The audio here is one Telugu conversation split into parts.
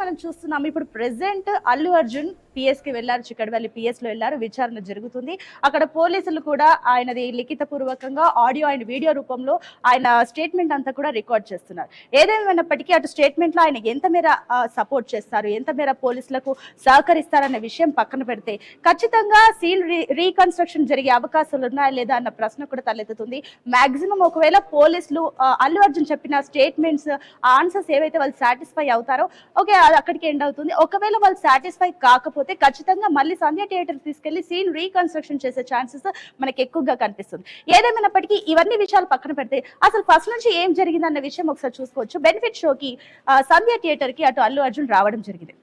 మనం చూస్తున్నాం. ఇప్పుడు ప్రెసెంట్ అల్లు అర్జున్ పిఎస్కి వెళ్ళారు చిక్కడవల్లి పిఎస్లో వెళ్ళారు విచారణ జరుగుతుంది. అక్కడ పోలీసులు కూడా ఆయనది లిఖిత పూర్వకంగా ఆడియో అండ్ వీడియో రూపంలో ఆయన స్టేట్మెంట్ అంతా కూడా రికార్డ్ చేస్తున్నారు. ఏదేమైనప్పటికీ అటు స్టేట్మెంట్లో ఆయన ఎంత మేర సపోర్ట్ చేస్తారు ఎంత మేర పోలీసులకు సహకరిస్తారన్న విషయం పక్కన పెడితే ఖచ్చితంగా సీన్ రీకన్స్ట్రక్షన్ జరిగే అవకాశాలు ఉన్నాయా లేదా అన్న ప్రశ్న కూడా తలెత్తుతుంది. మాక్సిమం ఒకవేళ పోలీసులు అల్లు అర్జున్ చెప్పిన స్టేట్మెంట్స్ ఆన్సర్స్ ఏవైతే వాళ్ళు సాటిస్ఫై అవుతారో ఓకే అది అక్కడికి ఎండ్ అవుతుంది. ఒకవేళ వాళ్ళు సాటిస్ఫై కాకపోతే ఖచ్చితంగా మళ్ళీ సంధ్య థియేటర్ తీసుకెళ్ళి సీన్ రీకన్స్ట్రక్షన్ చేసే ఛాన్సెస్ మనకి ఎక్కువగా కనిపిస్తుంది. ఏదేమైనప్పటికీ ఇవన్నీ విషయాలు పక్కన పెడితే అసలు ఫస్ట్ నుంచి ఏం జరిగిందన్న విషయం ఒకసారి చూసుకోవచ్చు. బెనిఫిట్ షోకి సంధ్య థియేటర్కి అటు అల్లు అర్జున్ రావడం జరిగింది.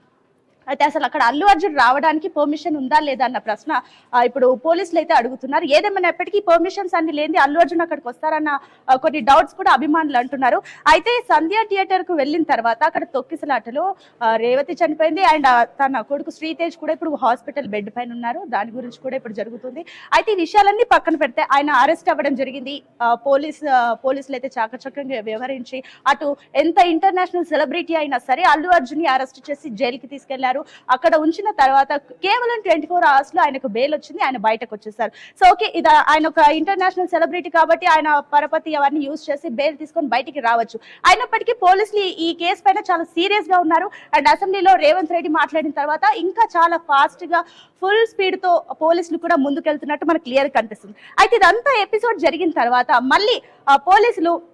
అయితే అసలు అక్కడ అల్లు అర్జున్ రావడానికి పర్మిషన్ ఉందా లేదా అన్న ప్రశ్న ఇప్పుడు పోలీసులు అయితే అడుగుతున్నారు. ఏదేమైనప్పటికీ పర్మిషన్స్ అన్ని లేని అల్లు అర్జున్ అక్కడికి వస్తారన్న కొన్ని డౌట్స్ కూడా అభిమానులు అంటున్నారు. అయితే సంధ్య థియేటర్కు వెళ్ళిన తర్వాత అక్కడ తొక్కిసలాటలో రేవతి చనిపోయింది. అండ్ తన కొడుకు శ్రీతేజ్ కూడా ఇప్పుడు హాస్పిటల్ బెడ్ పైన ఉన్నారు. దాని గురించి కూడా ఇప్పుడు జరుగుతుంది. అయితే ఈ విషయాలన్నీ పక్కన పెడితే ఆయన అరెస్ట్ అవ్వడం జరిగింది. పోలీస్ పోలీసులు అయితే చాకచక్యంగా వ్యవహరించి అటు ఎంత ఇంటర్నేషనల్ సెలబ్రిటీ అయినా సరే అల్లు అర్జున్ని అరెస్ట్ చేసి జైలుకి తీసుకెళ్ళారు. అక్కడ ఉంచిన తర్వాత కేవలం ట్వంటీ ఫోర్ అవర్స్లో ఆయనకు బెయిల్ వచ్చింది ఆయన బయటకు వచ్చేసారు. సో ఓకే ఇది ఆయన ఒక ఇంటర్నేషనల్ సెలబ్రిటీ కాబట్టి ఆయన పరపతి అవన్నీ యూజ్ చేసి బెయిల్ తీసుకొని బయటికి రావచ్చు. అయినప్పటికీ పోలీసులు ఈ- కేసు పైన చాలా సీరియస్గా ఉన్నారు. అండ్ అసెంబ్లీలో రేవంత్ రెడ్డి మాట్లాడిన తర్వాత ఇంకా చాలా ఫాస్ట్గా ఫుల్ స్పీడ్తో పోలీసులు కూడా ముందుకెళ్తున్నట్టు మనకు క్లియర్ కనిపిస్తుంది. అయితే ఇదంతా ఎపిసోడ్ జరిగిన తర్వాత మళ్ళీ పోలీసులు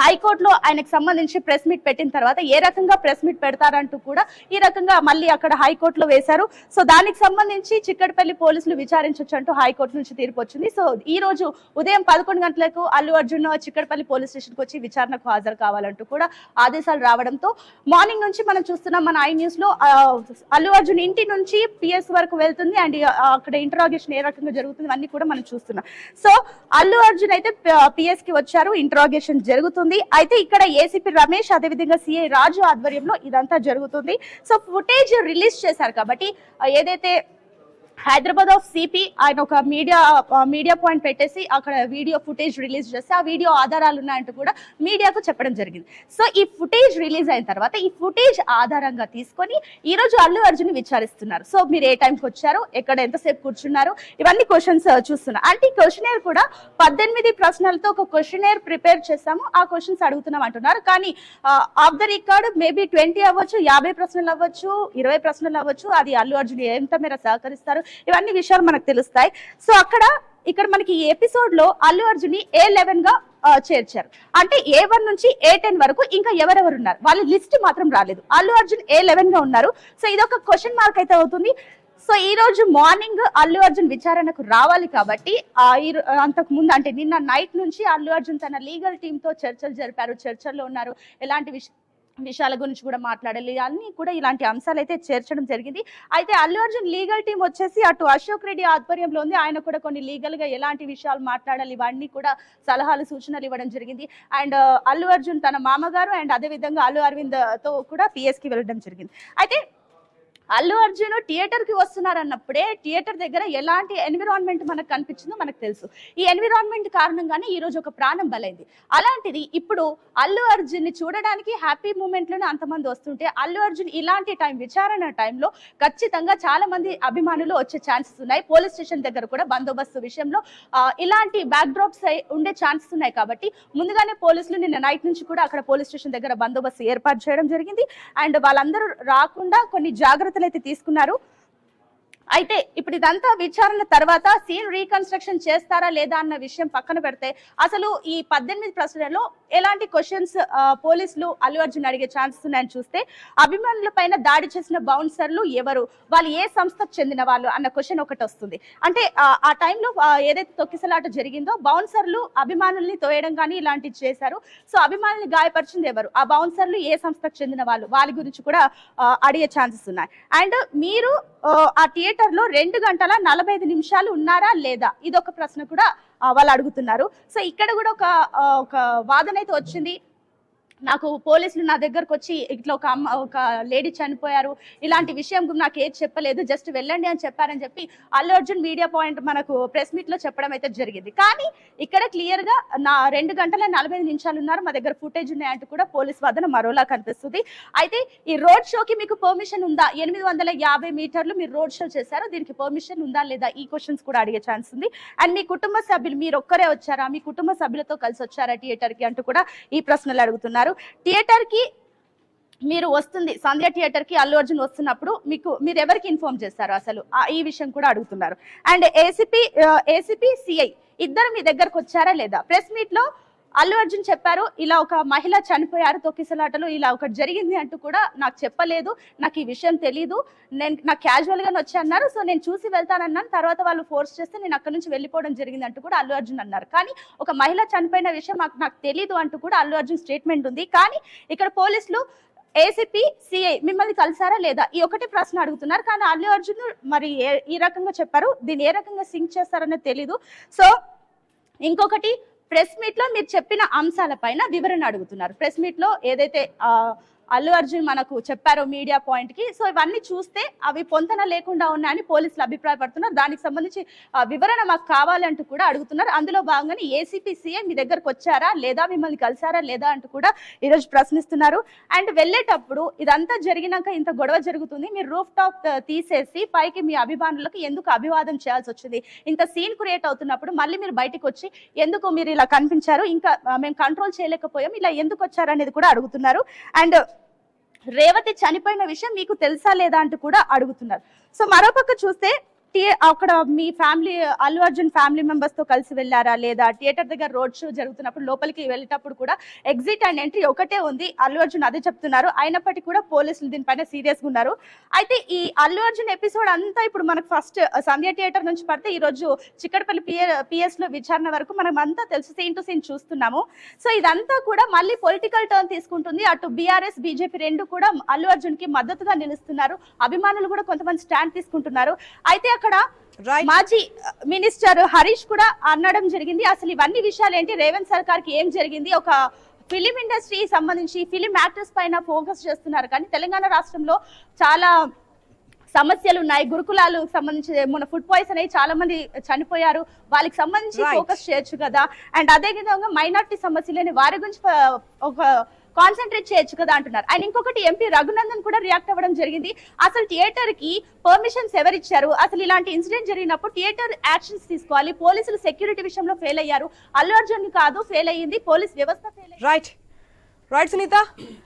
హైకోర్టులో ఆయనకు సంబంధించి ప్రెస్ మీట్ పెట్టిన తర్వాత ఏ రకంగా ప్రెస్ మీట్ పెడతారంటూ కూడా ఈ రకంగా మళ్ళీ అక్కడ హైకోర్టులో వేశారు. సో దానికి సంబంధించి చిక్కడపల్లి పోలీసులు విచారించవచ్చు అంటూ హైకోర్టు నుంచి తీర్పు వచ్చింది. సో ఈ రోజు ఉదయం పదకొండు గంటలకు అల్లు అర్జున్ చిక్కడపల్లి పోలీస్ స్టేషన్కి వచ్చి విచారణకు హాజరు కావాలంటూ కూడా ఆదేశాలు రావడంతో మార్నింగ్ నుంచి మనం చూస్తున్నాం మన ఐ న్యూస్లో అల్లు అర్జున్ ఇంటి నుంచి పిఎస్ వరకు వెళ్తుంది అండ్ అక్కడ ఇంటరాగేషన్ ఏ రకంగా జరుగుతుంది అన్ని కూడా మనం చూస్తున్నాం. సో అల్లు అర్జున్ అయితే పిఎస్కి వచ్చారు. ఇంటరాగేషన్ జరుగుతుంది. అయితే ఇక్కడ ఏసీపీ రమేష్ అదేవిధంగా సిఐ రాజు ఆధ్వర్యంలో ఇదంతా జరుగుతుంది. సో ఫుటేజ్ రిలీజ్ చేశారు కాబట్టి ఏదైతే హైదరాబాద్ ఆఫ్ సిపి ఆయన ఒక మీడియా మీడియా పాయింట్ పెట్టేసి అక్కడ వీడియో ఫుటేజ్ రిలీజ్ చేస్తే ఆ వీడియో ఆధారాలు ఉన్నాయంటూ కూడా మీడియాకు చెప్పడం జరిగింది. సో ఈ ఫుటేజ్ రిలీజ్ అయిన తర్వాత ఈ ఫుటేజ్ ఆధారంగా తీసుకొని ఈ రోజు అల్లు అర్జున్ విచారిస్తున్నారు. సో మీరు ఏ టైంకి వచ్చారు ఎక్కడ ఎంతసేపు కూర్చున్నారు ఇవన్నీ క్వశ్చన్స్ చూస్తున్నారు అంటే ఈ క్వశ్చనేర్ కూడా పద్దెనిమిది ప్రశ్నలతో ఒక క్వశ్చనేర్ ప్రిపేర్ చేస్తాము ఆ క్వశ్చన్స్ అడుగుతున్నాం అంటున్నారు. కానీ off the record maybe twenty అవ్వచ్చు యాభై ప్రశ్నలు అవ్వచ్చు ఇరవై ప్రశ్నలు అవ్వచ్చు అది అల్లు అర్జున్ ఎంత మేర సహకరిస్తారు ఇవన్నీ విషయాలు మనకు తెలుస్తాయి. సో అక్కడ ఇక్కడ మనకి ఈ ఎపిసోడ్లో అల్లు అర్జున్ని ఏ లెవెన్గా చేర్చారు. అంటే ఏ వన్ నుంచి ఏ టెన్ వరకు ఇంకా ఎవరెవరు ఉన్నారు? వాళ్ళ లిస్ట్ మాత్రం రాలేదు. అల్లు అర్జున్ ఏ లెవెన్గా ఉన్నారు. సో ఇది ఒక క్వశ్చన్ మార్క్ అయితే అవుతుంది. సో ఈ రోజు మార్నింగ్ అల్లు అర్జున్ విచారణకు రావాలి కాబట్టి ఆ ఈ అంతకు ముందు అంటే నిన్న నైట్ నుంచి అల్లు అర్జున్ తన లీగల్ టీమ్తో చర్చలు జరిపారు. చర్చల్లో ఉన్నారు. ఎలాంటి విషయం విషయాల గురించి కూడా మాట్లాడాలి. అన్ని కూడా ఇలాంటి అంశాలు అయితే చేర్చడం జరిగింది. అయితే అల్లు అర్జున్ లీగల్ టీం వచ్చేసి అటు అశోక్ రెడ్డి ఆధ్వర్యంలో ఉంది. ఆయన కూడా కొన్ని లీగల్గా ఎలాంటి విషయాలు మాట్లాడాలి ఇవన్నీ కూడా సలహాలు సూచనలు ఇవ్వడం జరిగింది. అండ్ అల్లు అర్జున్ తన మామగారు అండ్ అదే విధంగా అల్లు అరవింద్తో కూడా పిఎస్కి వెళ్ళడం జరిగింది. అయితే అల్లు అర్జున్ థియేటర్కి వస్తున్నారు అన్నప్పుడే థియేటర్ దగ్గర ఎలాంటి ఎన్విరాన్మెంట్ మనకు కనిపించిందో మనకు తెలుసు. ఈ ఎన్విరాన్మెంట్ కారణంగానే ఈ రోజు ఒక ప్రాణం బలైంది. అలాంటిది ఇప్పుడు అల్లు అర్జున్ని చూడడానికి హ్యాపీ మూమెంట్లోనే అంతమంది వస్తుంటే అల్లు అర్జున్ ఇలాంటి టైం విచారణ టైంలో ఖచ్చితంగా చాలా మంది అభిమానులు వచ్చే ఛాన్సెస్ ఉన్నాయి. పోలీస్ స్టేషన్ దగ్గర కూడా బందోబస్తు విషయంలో ఇలాంటి బ్యాక్ డ్రాప్స్ ఉండే ఛాన్సెస్ ఉన్నాయి కాబట్టి ముందుగానే పోలీసులు నిన్న నైట్ నుంచి కూడా అక్కడ పోలీస్ స్టేషన్ దగ్గర బందోబస్తు ఏర్పాటు చేయడం జరిగింది. అండ్ వాళ్ళందరూ రాకుండా కొన్ని జాగ్రత్తలు అయితే తీసుకున్నారు. అయితే ఇప్పుడు ఇదంతా విచారణ తర్వాత సీన్ రీకన్స్ట్రక్షన్ చేస్తారా లేదా అన్న విషయం పక్కన పెడితే అసలు ఈ పద్దెనిమిది ప్రశ్నలలో ఎలాంటి క్వశ్చన్స్ పోలీసులు అల్లు అర్జున్ అడిగే ఛాన్సెస్ ఉన్నాయని చూస్తే అభిమానుల పైన దాడి చేసిన బౌన్సర్లు ఎవరు? వాళ్ళు ఏ సంస్థకు చెందిన వాళ్ళు? అన్న క్వశ్చన్ ఒకటి వస్తుంది. అంటే ఆ, టైంలో ఏదైతే తొక్కిసలాట జరిగిందో బౌన్సర్లు అభిమానుల్ని తోయడం కానీ ఇలాంటివి చేశారు. సో అభిమానుల్ని గాయపరిచింది ఎవరు? ఆ బౌన్సర్లు ఏ సంస్థకు చెందిన వాళ్ళు? వాళ్ళ గురించి కూడా అడిగే ఛాన్సెస్ ఉన్నాయి. అండ్ మీరు ఆ, ఆ థియేటర్ లో రెండు గంటల నలభై ఐదు నిమిషాలు ఉన్నారా లేదా? ఇది ఒక ప్రశ్న కూడా వాళ్ళు అడుగుతున్నారు. సో ఇక్కడ కూడా ఒక ఒక వాదన అయితే వచ్చింది. నాకు పోలీసులు నా దగ్గరకు వచ్చి ఇట్లా ఒక అమ్మ ఒక లేడీ చనిపోయారు. ఇలాంటి విషయం నాకు ఏది చెప్పలేదు. జస్ట్ వెళ్ళండి అని చెప్పారని చెప్పి అల్లు అర్జున్ మీడియా పాయింట్ మనకు ప్రెస్ మీట్లో చెప్పడం అయితే జరిగింది. కానీ ఇక్కడ క్లియర్గా నా రెండు గంటల నలభై నిమిషాలు ఉన్నారు. మా దగ్గర ఫుటేజ్ ఉన్నాయంటూ కూడా పోలీస్ వాదన మరోలా కనిపిస్తుంది. అయితే ఈ రోడ్ షోకి మీకు పర్మిషన్ ఉందా? ఎనిమిది వందల యాభై మీటర్లు మీరు రోడ్ షో చేశారు దీనికి పర్మిషన్ ఉందా లేదా? ఈ క్వశ్చన్స్ కూడా అడిగే ఛాన్స్ ఉంది. అండ్ మీ కుటుంబ సభ్యులు మీరు ఒక్కరే వచ్చారా? మీ కుటుంబ సభ్యులతో కలిసి వచ్చారా థియేటర్కి అంటూ కూడా ఈ ప్రశ్నలు అడుగుతున్నారు. థియేటర్కి మీరు వస్తుంది సంధ్య థియేటర్కి అల్లు అర్జున్ వస్తున్నప్పుడు మీకు మీరు ఎవరికి ఇన్ఫార్మ్ చేస్తారు అసలు ఈ విషయం కూడా అడుగుతున్నారు. అండ్ ఏసీపీ ఏసీపీ సిఐ ఇద్దరు మీ దగ్గరకు వచ్చారా లేదా? ప్రెస్ మీట్లో అల్లు అర్జున్ చెప్పారు ఇలా ఒక మహిళ చనిపోయారు తొక్కిసలాటలో ఇలా ఒకటి జరిగింది అంటూ కూడా నాకు చెప్పలేదు నాకు ఈ విషయం తెలీదు. నేను నాకు క్యాజువల్గానే వచ్చి అన్నారు సో నేను చూసి వెళ్తానన్నాను. తర్వాత వాళ్ళు ఫోర్స్ చేస్తే నేను అక్కడ నుంచి వెళ్ళిపోవడం జరిగింది అంటూ కూడా అల్లు అర్జున్ అన్నారు. కానీ ఒక మహిళ చనిపోయిన విషయం నాకు నాకు తెలీదు అంటూ కూడా అల్లు అర్జున్ స్టేట్మెంట్ ఉంది. కానీ ఇక్కడ పోలీసులు ఏసీపీ సిఐ మిమ్మల్ని కలిసారా లేదా? ఈ ఒకటి ప్రశ్న అడుగుతున్నారు. కానీ అల్లు అర్జున్ మరి ఏ- ఈ రకంగా చెప్పారు దీన్ని ఏ రకంగా సింక్ చేస్తారనేది తెలీదు. సో ఇంకొకటి ప్రెస్ మీట్లో మీరు చెప్పిన అంశాలపైన వివరణ అడుగుతున్నారు. ప్రెస్ మీట్లో ఏదైతే అల్లు అర్జున్ మనకు చెప్పారు మీడియా పాయింట్కి. సో ఇవన్నీ చూస్తే అవి పొంతన లేకుండా ఉన్నాయని పోలీసులు అభిప్రాయపడుతున్నారు. దానికి సంబంధించి వివరణ మాకు కావాలంటూ కూడా అడుగుతున్నారు. అందులో భాగంగానే ఏసీపీ సీఎం మీ దగ్గరకు వచ్చారా? లేదా మిమ్మల్ని కలిసారా లేదా అంటూ కూడా ఈరోజు ప్రశ్నిస్తున్నారు. అండ్ వెళ్ళేటప్పుడు ఇదంతా జరిగినాక ఇంత గొడవ జరుగుతుంది. మీరు రూఫ్ టాప్ తీసేసి పైకి మీ అభిమానులకు ఎందుకు అభివాదం చేయాల్సి వచ్చింది? ఇంత సీన్ క్రియేట్ అవుతున్నప్పుడు మళ్ళీ మీరు బయటకు వచ్చి ఎందుకు మీరు ఇలా కనిపించారు? ఇంకా మేము కంట్రోల్ చేయలేకపోయాం. ఇలా ఎందుకు వచ్చారు అనేది కూడా అడుగుతున్నారు. అండ్ రేవతి చనిపోయిన విషయం మీకు తెలుసా లేదా అంటూ కూడా అడుగుతున్నారు. సో మరోపక్క చూస్తే అక్కడ మీ ఫ్యామిలీ అల్లు అర్జున్ ఫ్యామిలీ మెంబర్స్తో కలిసి వెళ్ళారా? లేదా థియేటర్ దగ్గర రోడ్ షో జరుగుతున్నప్పుడు లోపలికి వెళ్ళేటప్పుడు కూడా ఎగ్జిట్ అండ్ ఎంట్రీ ఒకటే ఉంది. అల్లు అర్జున్ అదే చెప్తున్నారు. అయినప్పటికీ కూడా పోలీసులు దీనిపైన సీరియస్గా ఉన్నారు. అయితే ఈ అల్లు అర్జున్ ఎపిసోడ్ అంతా ఇప్పుడు మనకు ఫస్ట్ సంధ్య థియేటర్ నుంచి పడితే ఈ రోజు చిక్కడపల్లి పిఎస్లో విచారణ వరకు మనం అంతా తెలుసు సీన్ టు సీన్ చూస్తున్నాము. సో ఇదంతా కూడా మళ్ళీ పొలిటికల్ టర్న్ తీసుకుంటుంది. అటు బీఆర్ఎస్ బీజేపీ రెండు కూడా అల్లు అర్జున్కి మద్దతుగా నిలుస్తున్నారు. అభిమానులు కూడా కొంతమంది స్టాండ్ తీసుకుంటున్నారు. అయితే అక్కడ రైట్ మాజీ మినిస్టర్ హరీష్ కూడా అనడం జరిగింది. అసలు ఇవన్నీ విషయాలు ఏంటి రేవంత్ సర్కార్కి ఏం జరిగింది? ఒక ఫిలిం ఇండస్ట్రీ సంబంధించి ఫిలిం యాక్టర్స్ పైన ఫోకస్ చేస్తున్నారు. కానీ తెలంగాణ రాష్ట్రంలో చాలా సమస్యలు ఉన్నాయి గురుకులాలు సంబంధించి మన ఫుడ్ పాయిజన్ అయ్యి చాలా మంది చనిపోయారు. వాళ్ళకి సంబంధించి. ఫోకస్ చేయొచ్చు కదా. అండ్ అదే విధంగా మైనార్టీ సమస్యలని వారి గురించి ఒక కాన్సన్ట్రేట్ చేయొచ్చు కదా అంటున్నారు. అండ్ ఇంకొకటి ఎంపీ రఘునందన్ కూడా రియాక్ట్ అవ్వడం జరిగింది. అసలు థియేటర్కి పర్మిషన్స్ ఎవరిచ్చారు? అసలు ఇలాంటి ఇన్సిడెంట్ జరిగినప్పుడు థియేటర్ యాక్షన్స్ తీసుకోవాలి. పోలీసులు సెక్యూరిటీ విషయంలో ఫెయిల్ అయ్యారు. అల్లు అర్జున్ కాదు ఫెయిల్ అయ్యింది. పోలీస్ వ్యవస్థ ఫెయిల్ రైట్ రైట్ సునీత